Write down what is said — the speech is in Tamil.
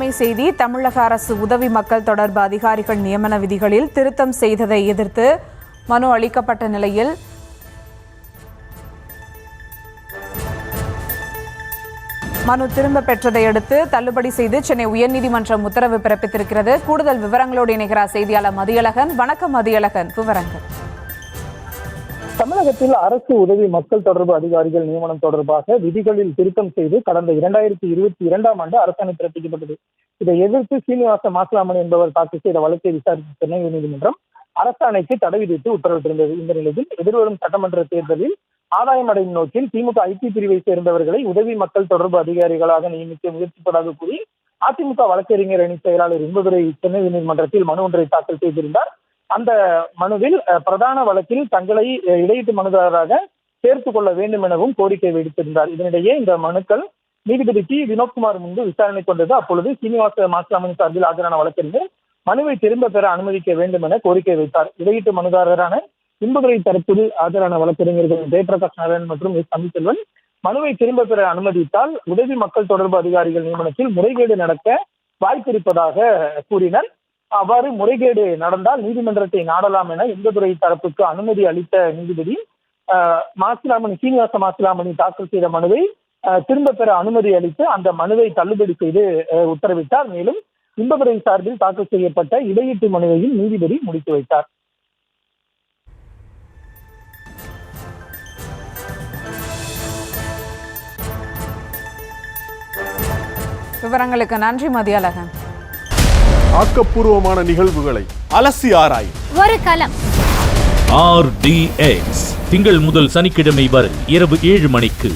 செய்தி தமிழக அரசு உதவி மக்கள் தொடர்பு அதிகாரிகள் நியமன விதிகளில் திருத்தம் செய்ததை எதிர்த்து மனு அளிக்கப்பட்ட நிலையில் மனு திரும்ப பெற்றதை அடுத்து தள்ளுபடி செய்து சென்னை உயர்நீதிமன்றம் உத்தரவு பிறப்பித்திருக்கிறது. கூடுதல் விவரங்களோடு இணைகிறார் செய்தியாளர் மதியழகன். வணக்கம் மதியழகன். விவரங்கள். தமிழகத்தில் அரசு உதவி மக்கள் தொடர்பு அதிகாரிகள் நியமனம் தொடர்பாக விதிகளில் திருத்தம் செய்து கடந்த இரண்டாயிரத்தி இருபத்தி இரண்டாம் ஆண்டு அரசாணை பிறப்பிக்கப்பட்டது. இதை எதிர்த்து சீனிவாச மாசிலாமணி என்பவர் தாக்கல் செய்த வழக்கை விசாரித்த சென்னை உயர்நீதிமன்றம் அரசாணைக்கு தடை விதித்து உத்தரவிட்டிருந்தது. இந்த நிலையில் எதிர்வரும் சட்டமன்ற தேர்தலில் ஆதாயம் அடையும் நோக்கில் திமுக ஐடி பிரிவை சேர்ந்தவர்களை உதவி மக்கள் தொடர்பு அதிகாரிகளாக நியமிக்க முயற்சிப்பதாக கூறி அதிமுக வழக்கறிஞர் அணி செயலாளர் இன்பதுரை சென்னை உயர்நீதிமன்றத்தில் மனு ஒன்றை தாக்கல் செய்திருந்தார். அந்த மனுவில் பிரதான வழக்கில் தங்களை இடையீட்டு மனுதாரராக சேர்த்துக் கொள்ள வேண்டும் எனவும் கோரிக்கை விடுத்திருந்தார். இதனிடையே இந்த மனுக்கள் நீதிபதி டி. வினோத்குமார் முன்பு விசாரணை கொண்டது அப்பொழுது சீனிவாச மாசிலாமணி சார்பில் ஆஜரான வழக்கறிஞர் மனுவை திரும்ப பெற அனுமதிக்க வேண்டும் என கோரிக்கை வைத்தார். இடையீட்டு மனுதாரரான இன்புதுரை தரப்பில் ஆஜரான வழக்கறிஞர்கள் ஜெயபிரகாஷ் நாராயணன் மற்றும் எஸ். தமிழ்செல்வன் மனுவை திரும்ப பெற அனுமதித்தால் உதவி மக்கள் தொடர்பு அதிகாரிகள் நியமனத்தில் முறைகேடு நடக்க வாய்ப்பிருப்பதாக கூறினர். அவ்வாறு முறைகேடு நடந்தால் நீதிமன்றத்தை நாடலாம் என இன்பதுரை தரப்புக்கு அனுமதி அளித்த நீதிபதி மாசிலாமணி சீனிவாச மாசிலாமணி தாக்கல் செய்த மனுவை திரும்ப பெற அனுமதி அளித்து அந்த மனுவை தள்ளுபடி செய்து உத்தரவிட்டார். மேலும் இன்பதுரை சார்பில் தாக்கல் செய்யப்பட்ட இடையீட்டு மனுவையும் நீதிபதி முடித்து வைத்தார். விவரங்களுக்கு நன்றி மதியழகன். ஆக்கப்பூர்வமான நிகழ்வுகளை அலசி ஆராயும். ஒரு களம் ஆர்டிஎக்ஸ் திங்கள் முதல் சனிக்கிழமை வரை இரவு ஏழு மணிக்கு.